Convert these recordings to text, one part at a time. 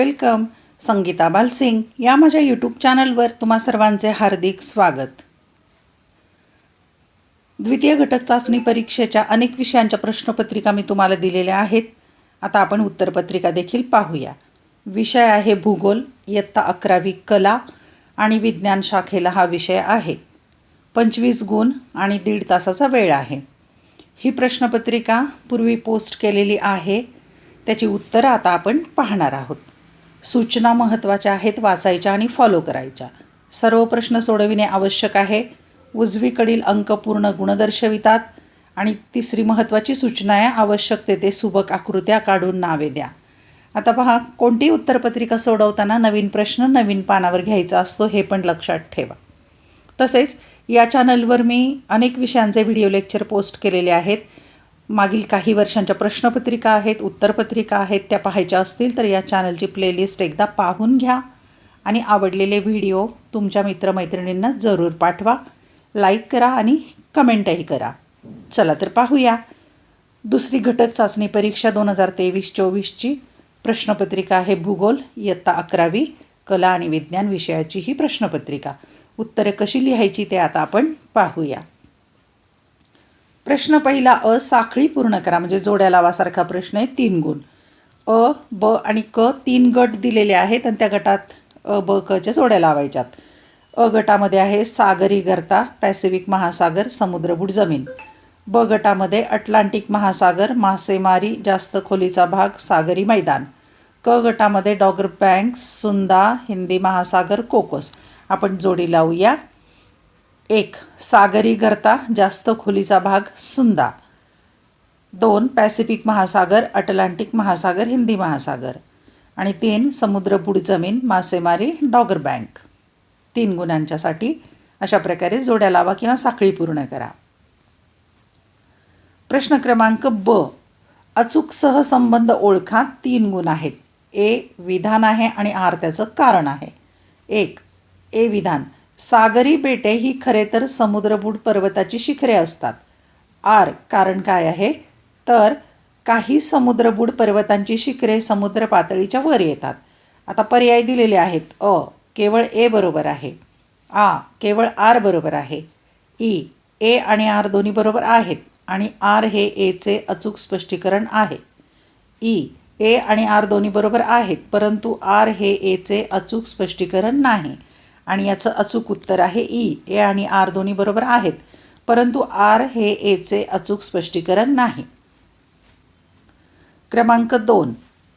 Welcome. Sangeeta Balsing या माझ्या YouTube चॅनलवर तुम्हा सर्वांचे हार्दिक स्वागत. द्वितीय घटक चाचणी परीक्षेच्या अनेक विषयांच्या प्रश्नपत्रिका मी तुम्हाला दिलेल्या आहेत. आता आपण उत्तरपत्रिका देखील पाहूया. विषय आहे भूगोल इयत्ता अकरावी कला आणि विज्ञान शाखेला हा विषय आहे. पंचवीस गुण आणि दीड तासाचा वेळ आहे. ही प्रश्नपत्रिका पूर्वी पोस्ट केलेली आहे. त्याची उत्तरं आता आपण पाहणार आहोत. सूचना महत्त्वाच्या आहेत वाचायच्या आणि फॉलो करायच्या. सर्व प्रश्न सोडविणे आवश्यक आहे. उजवीकडील अंक पूर्ण गुण दर्शवितात आणि तिसरी महत्त्वाची सूचना आहे आवश्यक तेथे सुबक आकृत्या काढून नावे द्या. आता पहा कोणती उत्तरपत्रिका सोडवताना नवीन प्रश्न नवीन पानावर घ्यायचा असतो हे पण लक्षात ठेवा. तसेच या चॅनलवर मी अनेक विषयांचे व्हिडिओ लेक्चर पोस्ट केलेले आहेत. मागील काही वर्षांच्या प्रश्नपत्रिका आहेत उत्तरपत्रिका आहेत त्या पाहायच्या असतील तर या चॅनलची प्लेलिस्ट एकदा पाहून घ्या. आणि आवडलेले व्हिडिओ तुमच्या मित्रमैत्रिणींना जरूर पाठवा. लाईक करा आणि कमेंटही करा. चला तर पाहूया. दुसरी घटक चाचणी परीक्षा दोन हजार तेवीस चोवीसची. प्रश्नपत्रिका आहे भूगोल इयत्ता अकरावी कला आणि विज्ञान विषयाची ही प्रश्नपत्रिका. उत्तरे कशी लिहायची ते आता आपण पाहूया. प्रश्न पहिला अ साखळी पूर्ण करा म्हणजे जोड्या लावासारखा प्रश्न आहे तीन गुण. अ ब आणि क तीन गट दिलेले आहेत आणि त्या गटात अ ब कच्या जोड्या लावायच्यात. अ गटामध्ये आहे सागरी गर्ता पॅसिफिक महासागर समुद्रबुड जमीन. ब गटामध्ये अटलांटिक महासागर मासेमारी जास्त खोलीचा भाग सागरी मैदान. क गटामध्ये डॉगर बँक सुंदा हिंदी महासागर कोकोस. आपण जोडी लावूया. एक सागरी करता जास्त खोलीचा भाग सुंदा. दोन पॅसिफिक महासागर अटलांटिक महासागर हिंदी महासागर. आणि तीन समुद्रपूड जमीन मासेमारी डॉगर बँक. तीन गुणांच्यासाठी अशा प्रकारे जोड्या लावा किंवा साखळी पूर्ण करा. प्रश्न क्रमांक ब. अचूक सहसंबंध ओळखा तीन गुण आहेत. ए विधान आहे आणि आर त्याचं कारण आहे. एक ए विधान. सागरी बेटे ही खरे तर समुद्रबुड पर्वताची शिखरे असतात. आर कारण काय आहे? तर काही समुद्रबुड पर्वतांची शिखरे समुद्र पातळीच्या वर येतात. आता पर्याय दिलेले आहेत. अ केवळ ए बरोबर आहे. आ केवळ आर बरोबर आहे. ई ए आणि आर दोन्ही बरोबर आहेत आणि आर हे एचे अचूक स्पष्टीकरण आहे. ई ए आणि आर दोन्ही बरोबर आहेत परंतु आर हे एचे अचूक स्पष्टीकरण नाही. आणि याचं अचूक उत्तर आहे ई. ए आणि आर दोन्ही बरोबर आहेत. परंतु आर हे एचे अचूक स्पष्टीकरण नाही. क्रमांक दोन.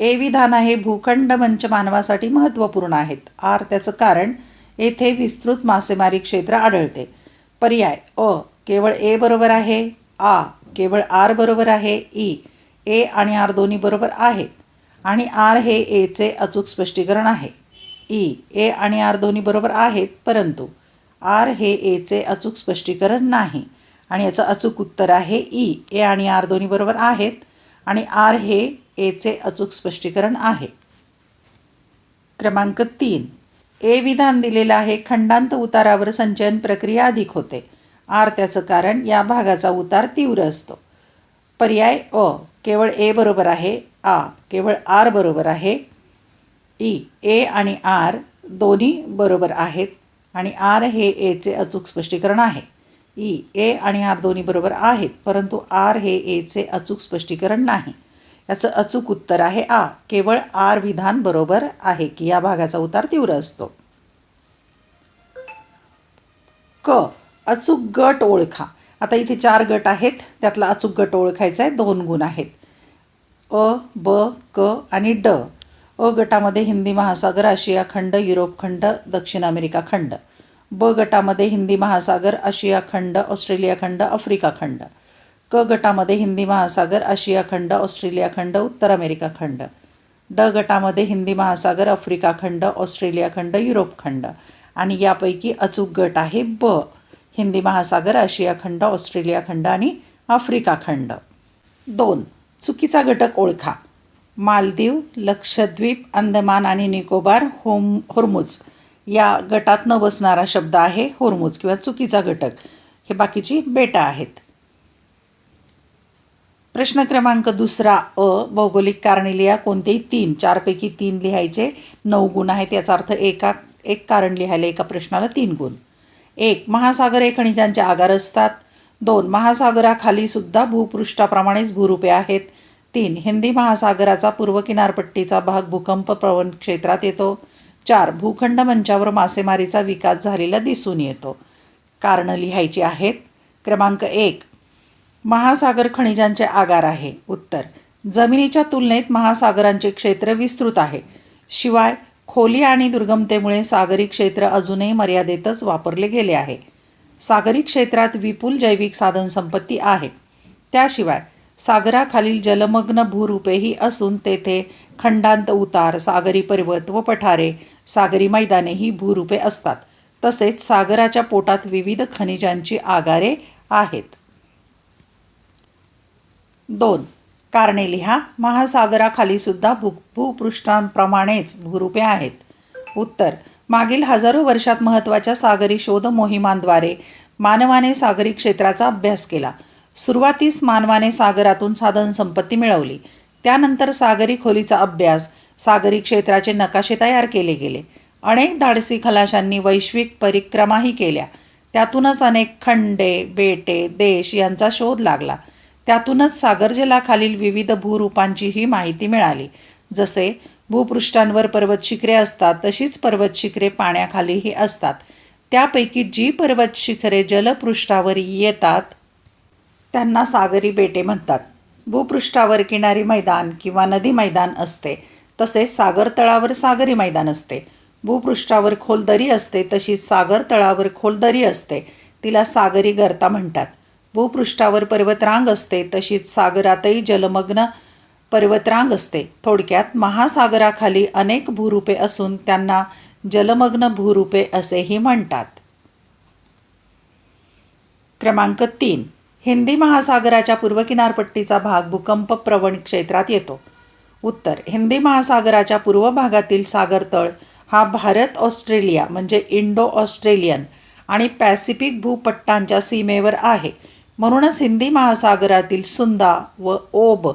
ए विधान हे भूखंड मंच मानवासाठी महत्त्वपूर्ण आहेत. आर त्याचं कारण येथे विस्तृत मासेमारी क्षेत्र आढळते. पर्याय अ. केवळ ए बरोबर आहे. आ. केवळ आर बरोबर आहे. ई. ए आणि आर दोन्ही बरोबर आहे. आणि आर हे एचे अचूक स्पष्टीकरण आहे. ई ए आणि आर दोन्ही बरोबर आहेत परंतु आर हे एचे अचूक स्पष्टीकरण नाही. आणि याचं अचूक उत्तर आहे ई ए आणि आर दोन्ही बरोबर आहेत आणि आर हे एचे अचूक स्पष्टीकरण आहे. क्रमांक तीन. ए विधान दिलेलं आहे खंडांत उतारावर संचयन प्रक्रिया अधिक होते. आर त्याचं कारण या भागाचा उतार तीव्र असतो. पर्याय अ केवळ ए बरोबर आहे आ केवळ आर बरोबर आहे ई ए आणि आर दोन्ही बरोबर आहेत आणि आर हे एचे अचूक स्पष्टीकरण आहे. ई ए आणि आर दोन्ही बरोबर आहेत परंतु आर हे एचे अचूक स्पष्टीकरण नाही. याचं अचूक उत्तर आहे आ. केवळ आर विधान बरोबर आहे की या भागाचा उतार तीव्र असतो. क. अचूक गट ओळखा. आता इथे चार गट आहेत त्यातला अचूक गट ओळखायचा आहे दोन गुण आहेत. अ ब क आणि ड. अ गटामध्ये हिंदी महासागर आशिया खंड युरोप खंड दक्षिण अमेरिका खंड. ब गटामध्ये हिंदी महासागर आशिया खंड ऑस्ट्रेलिया खंड आफ्रिका खंड. क गटामध्ये हिंदी महासागर आशिया खंड ऑस्ट्रेलिया खंड उत्तर अमेरिका खंड. ड गटामध्ये हिंदी महासागर आफ्रिका खंड ऑस्ट्रेलिया खंड युरोप खंड. आणि यापैकी अचूक गट आहे ब. हिंदी महासागर आशिया खंड ऑस्ट्रेलिया खंड आणि आफ्रिका खंड. दोन चुकीचा घटक ओळखा. मालदीव लक्षद्वीप अंदमान आणि निकोबार होम होर्मुज. या गटात न बसणारा शब्द आहे होर्मुज किंवा चुकीचा घटक. हे बाकीची बेटा आहेत. प्रश्न क्रमांक दुसरा अ भौगोलिक कारणे लिहा. कोणतेही तीन चारपैकी तीन लिहायचे नऊ गुण आहेत. याचा अर्थ एका एक कारण लिहायला एका प्रश्नाला तीन गुण. एक महासागर हे खनिजांचे आगार असतात. दोन महासागराखाली सुद्धा भूपृष्ठाप्रमाणेच भूरूपे आहेत. तीन हिंदी महासागराचा पूर्व किनारपट्टीचा भाग भूकंप प्रवण क्षेत्रात येतो. चार भूखंड मंचावर मासेमारीचा विकास झालेला दिसून येतो. कारणं लिहायची आहेत. क्रमांक एक महासागर खनिजांचे आगार आहे. उत्तर जमिनीच्या तुलनेत महासागरांचे क्षेत्र विस्तृत आहे. शिवाय खोली आणि दुर्गमतेमुळे सागरी क्षेत्र अजूनही मर्यादेतच वापरले गेले आहे. सागरी क्षेत्रात विपुल जैविक साधनसंपत्ती आहे. त्याशिवाय सागराखालील जलमग्न भूरूपेही असून तेथे खंडांत उतार सागरी पर्वत व पठारे सागरी मैदाने ही भूरूपे असतात. तसेच सागराच्या पोटात विविध खनिजांची आगारे आहेत. दोन. कारणे लिहा महासागराखाली सुद्धा भू भूपृष्ठांप्रमाणेच भूरूपे आहेत. उत्तर. मागील हजारो वर्षात महत्त्वाच्या सागरी शोध मोहिमांद्वारे मानवाने सागरी क्षेत्राचा अभ्यास केला. सुरुवातीस मानवाने सागरातून साधनसंपत्ती मिळवली. त्यानंतर सागरी खोलीचा अभ्यास सागरी क्षेत्राचे नकाशे तयार केले गेले. अनेक धाडसी खलाशांनी वैश्विक परिक्रमाही केल्या. त्यातूनच अनेक खंडे बेटे देश यांचा शोध लागला. त्यातूनच सागरजलाखालील विविध भूरूपांचीही माहिती मिळाली. जसे भूपृष्ठांवर पर्वत शिखरे असतात तशीच पर्वत शिखरे पाण्याखालीही असतात. त्यापैकी जी पर्वत शिखरे जलपृष्ठावर येतात त्यांना सागरी बेटे म्हणतात. भूपृष्ठावर किनारी मैदान किंवा नदी मैदान असते तसेच सागर तळावर सागरी मैदान असते. भूपृष्ठावर खोल दरी असते तशीच सागर तळावर खोल दरी असते तिला सागरी गर्ता म्हणतात. भूपृष्ठावर पर्वतरांग असते तशीच सागरातही जलमग्न पर्वतरांग असते. थोडक्यात महासागराखाली अनेक भूरूपे असून त्यांना जलमग्न भूरूपे असेही म्हणतात. क्रमांक तीन. हिंदी महासागराच्या पूर्व किनारपट्टीचा भाग भूकंप प्रवण क्षेत्रात येतो. उत्तर हिंदी महासागराच्या पूर्व भागातील सागरतळ हा भारत ऑस्ट्रेलिया म्हणजे इंडो ऑस्ट्रेलियन आणि पॅसिफिक भूपट्टांच्या सीमेवर आहे. म्हणूनच हिंदी महासागरातील सुंदा व ओब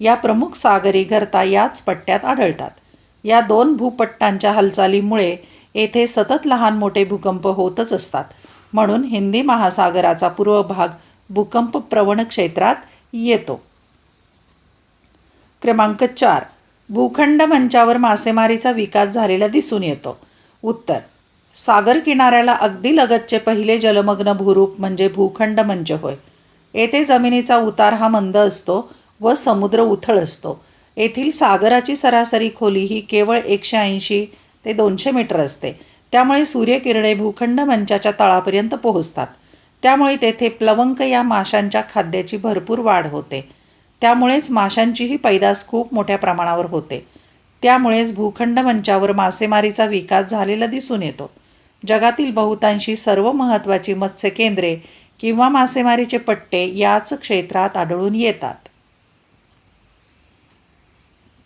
या प्रमुख सागरी घरता याच पट्ट्यात आढळतात. या दोन भूपट्टांच्या हालचालीमुळे येथे सतत लहान मोठे भूकंप होतच असतात. म्हणून हिंदी महासागराचा पूर्व भाग भूकंप प्रवण क्षेत्रात येतो. क्रमांक चार. भूखंड मंचावर मासेमारीचा विकास झालेला दिसून येतो. उत्तर. सागर किनाऱ्याला अगदी लगतचे पहिले जलमग्न भूरूप म्हणजे भूखंड मंच होय. येथे जमिनीचा उतार हा मंद असतो व समुद्र उथळ असतो. येथील सागराची सरासरी खोली ही केवळ एकशे ऐंशी ते दोनशे मीटर असते. त्यामुळे सूर्यकिरणे भूखंड मंचाच्या तळापर्यंत पोहोचतात. त्यामुळे तेथे प्लवंक या माशांच्या खाद्याची भरपूर वाढ होते. त्यामुळेच माशांचीही पैदास खूप मोठ्या प्रमाणावर होते. त्यामुळेच भूखंड मंचावर मासेमारीचा विकास झालेला दिसून येतो. जगातील बहुतांशी सर्व महत्त्वाची मत्स्य केंद्रे किंवा मासेमारीचे पट्टे याच क्षेत्रात आढळून येतात.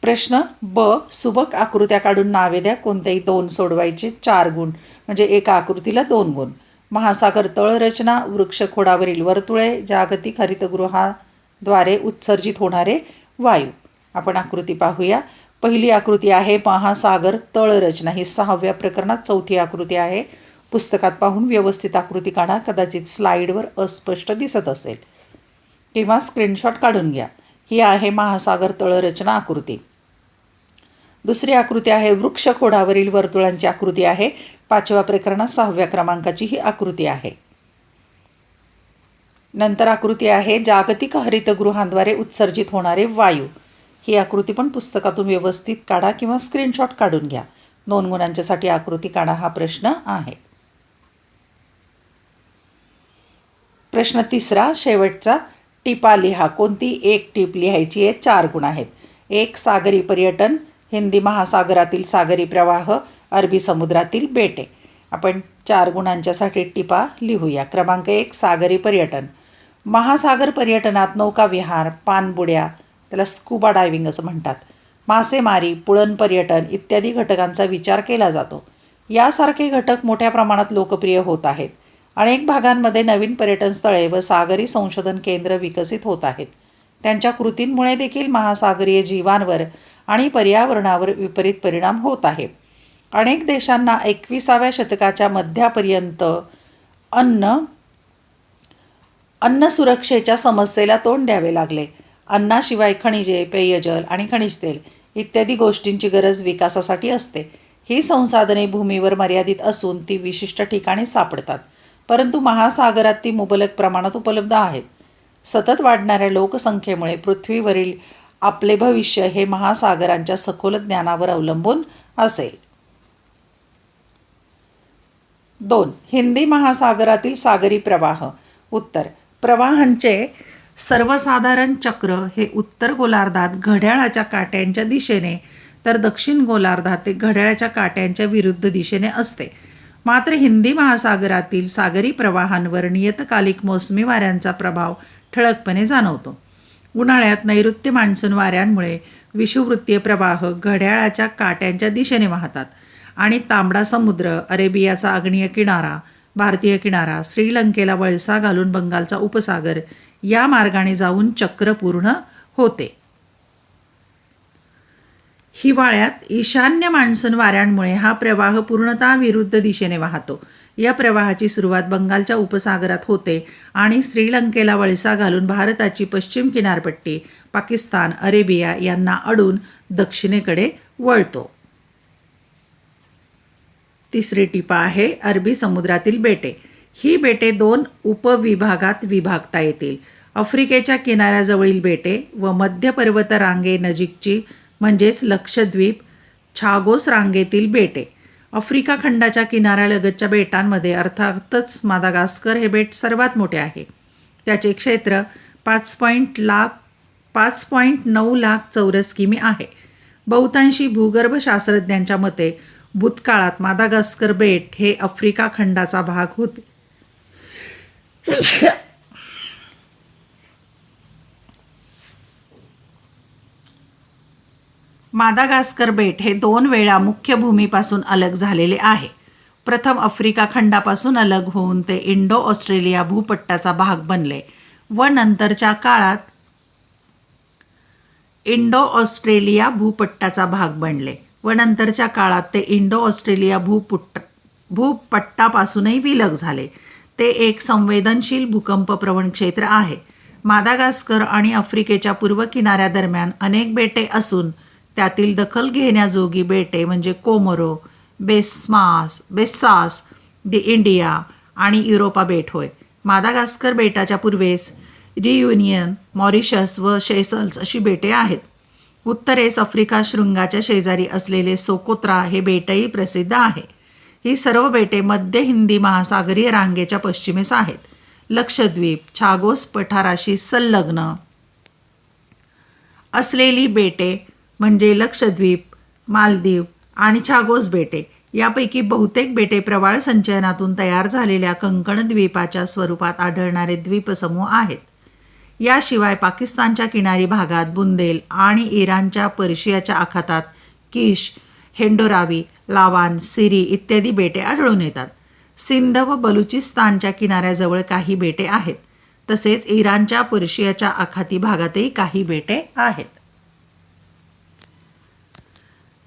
प्रश्न ब. सुबक आकृत्या काढून नावे द्या. कोणत्याही दोन सोडवायचे चार गुण. म्हणजे एका आकृतीला दोन गुण. महासागर तळरचना वृक्षखोडावरील वर्तुळे जागतिक हरितगृहाद्वारे उत्सर्जित होणारे वायू. आपण आकृती पाहूया. पहिली आकृती आहे महासागर तळरचना. ही सहाव्या प्रकरणात चौथी आकृती आहे. पुस्तकात पाहून व्यवस्थित आकृती काढा. कदाचित स्लाईडवर अस्पष्ट दिसत असेल. किंवा स्क्रीनशॉट काढून घ्या. ही आहे महासागर तळरचना आकृती. दुसरी आकृती आहे वृक्षखोडावरील वर्तुळांची आकृती आहे. पाचव्या प्रकरणात सहाव्या क्रमांकाची ही आकृती आहे. नंतर आकृती आहे जागतिक हरितगृहांद्वारे उत्सर्जित होणारे वायू. ही आकृती पण पुस्तकातून व्यवस्थित काढा किंवा स्क्रीनशॉट काढून घ्या. दोन गुणांच्यासाठी आकृती काढा हा प्रश्न आहे. प्रश्न तिसरा शेवटचा. टिपा लिहा. कोणती एक टीप लिहायची आहे? चार गुण आहेत. एक सागरी पर्यटन. हिंदी महासागरातील सागरी प्रवाह अरबी समुद्रातील बेटे. आपण चार गुणांच्यासाठी टिपा लिहूया. क्रमांक एक सागरी पर्यटन. महासागर पर्यटनात नौकाविहार पाणबुड्या त्याला स्कुबा डायव्हिंग असं म्हणतात. मासेमारी पुळण पर्यटन इत्यादी घटकांचा विचार केला जातो. यासारखे घटक मोठ्या प्रमाणात लोकप्रिय होत आहेत. अनेक भागांमध्ये नवीन पर्यटन स्थळे व सागरी संशोधन केंद्र विकसित होत आहेत. त्यांच्या कृतींमुळे देखील महासागरीय जीवांवर आणि पर्यावरणावर विपरीत परिणाम होत आहे. अनेक देशांना एकविसाव्या शतकाच्या मध्यापर्यंत अन्न अन्न सुरक्षेच्या समस्येला तोंड द्यावे लागले. अन्नाशिवाय खनिजे पेयजल आणि खनिज तेल इत्यादी गोष्टींची गरज विकासासाठी असते. ही संसाधने भूमीवर मर्यादित असून ती विशिष्ट ठिकाणी सापडतात परंतु महासागरात ती मुबलक प्रमाणात उपलब्ध आहेत. सतत वाढणाऱ्या लोकसंख्येमुळे पृथ्वीवरील आपले भविष्य हे महासागरांच्या सखोल ज्ञानावर अवलंबून असेल. दोन हिंदी महासागरातील सागरी प्रवाह. उत्तर प्रवाहांचे सर्वसाधारण चक्र हे उत्तर गोलार्धात घड्याळाच्या काट्यांच्या दिशेने तर दक्षिण गोलार्धात ते घड्याळाच्या काट्यांच्या विरुद्ध दिशेने असते. मात्र हिंदी महासागरातील सागरी प्रवाहांवर नियतकालिक मोसमी वाऱ्यांचा प्रभाव ठळकपणे जाणवतो. उन्हाळ्यात नैऋत्य मान्सून वाऱ्यांमुळे विषुववृत्तीय प्रवाह घड्याळाच्या काट्यांच्या दिशेने वाहतात आणि तांबडा समुद्र अरेबियाचा आग्नेय किनारा भारतीय किनारा श्रीलंकेला वळसा घालून बंगालचा उपसागर या मार्गाने जाऊन चक्र पूर्ण होते. हिवाळ्यात ईशान्य मान्सून वाऱ्यांमुळे हा प्रवाह पूर्णतः विरुद्ध दिशेने वाहतो. या प्रवाहाची सुरुवात बंगालच्या उपसागरात होते आणि श्रीलंकेला वळसा घालून भारताची पश्चिम किनारपट्टी पाकिस्तान अरेबिया यांना अडून दक्षिणेकडे वळतो. तिसरी टिपा आहे अरबी समुद्रातील बेटे. ही बेटे दोन उपविभागात विभागता येतील. आफ्रिकेच्या किनाऱ्याजवळील बेटे व मध्य पर्वत रांगे नजीकची म्हणजेच लक्षद्वीप छागोस रांगेतील बेटे. आफ्रिका खंडाच्या किनाऱ्यालगतच्या बेटांमध्ये अर्थातच मादागास्कर हे बेट सर्वात मोठे आहे. त्याचे क्षेत्र पाच पॉईंट लाख पाच पॉईंट नऊ लाख चौरस किमी आहे. बहुतांशी भूगर्भशास्त्रज्ञांच्या मते भूतकाळात मादागास्कर बेट हे आफ्रिका खंडाचा भाग होते. मादागास्कर बेट हे दोन वेळा मुख्य भूमीपासून अलग झालेले आहे. प्रथम आफ्रिका खंडापासून अलग होऊन ते इंडो ऑस्ट्रेलिया भूपट्टाचा भाग बनले व नंतरच्या काळात इंडो ऑस्ट्रेलिया भूपट्टाचा भाग बनले व नंतरच्या काळात ते इंडो ऑस्ट्रेलिया भूपुट्ट भूपट्टापासूनही विलग झाले. ते एक संवेदनशील भूकंपप्रवण क्षेत्र आहे. मादागास्कर आणि आफ्रिकेच्या पूर्व किनाऱ्यादरम्यान अनेक बेटे असून त्यातील दखल घेण्याजोगी बेटे म्हणजे कोमरो बेस्मास बेस्सास दि इंडिया आणि युरोपा बेट होय. मादागास्कर बेटाच्या पूर्वेस रियुनियन मॉरिशस व शेसल्स अशी बेटे आहेत. उत्तरेस आफ्रिका शृंगाच्या शेजारी असलेले सोकोत्रा हे बेटही प्रसिद्ध आहे. ही सर्व बेटे मध्य हिंदी महासागरीय रांगेच्या पश्चिमेस आहेत. लक्षद्वीप छागोस पठाराशी संलग्न असलेली बेटे म्हणजे लक्षद्वीप मालदीव आणि छागोस बेटे. यापैकी बहुतेक बेटे प्रवाळ संचयनातून तयार झालेल्या कंकण द्वीपाच्या स्वरूपात आढळणारे द्वीपसमूह आहेत. याशिवाय पाकिस्तानच्या किनारी भागात बुंदेल आणि इराणच्या पर्शियाच्या आखातात किश हेंडोरावी लावान सिरी इत्यादी बेटे आढळून येतात. सिंध व बलुचिस्तानच्या किनाऱ्याजवळ काही बेटे आहेत. तसेच इराणच्या पर्शियाच्या आखाती भागातही काही बेटे आहेत.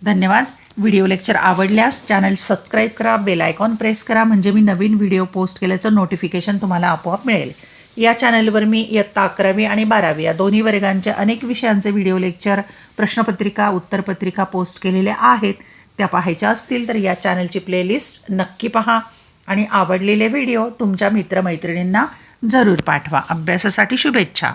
धन्यवाद. व्हिडिओ लेक्चर आवडल्यास चॅनल सबस्क्राईब करा बेल आयकॉन प्रेस करा म्हणजे मी नवीन व्हिडिओ पोस्ट केल्याचं नोटिफिकेशन तुम्हाला आपोआप मिळेल. या चॅनलवर मी इयत्ता अकरावी आणि बारावी या दोन्ही वर्गांचे अनेक विषयांचे व्हिडिओ लेक्चर प्रश्नपत्रिका उत्तरपत्रिका पोस्ट केलेल्या आहेत. त्या पाहायच्या असतील तर या चॅनलची प्लेलिस्ट नक्की पहा आणि आवडलेले व्हिडिओ तुमच्या मित्रमैत्रिणींना जरूर पाठवा. अभ्यासासाठी शुभेच्छा.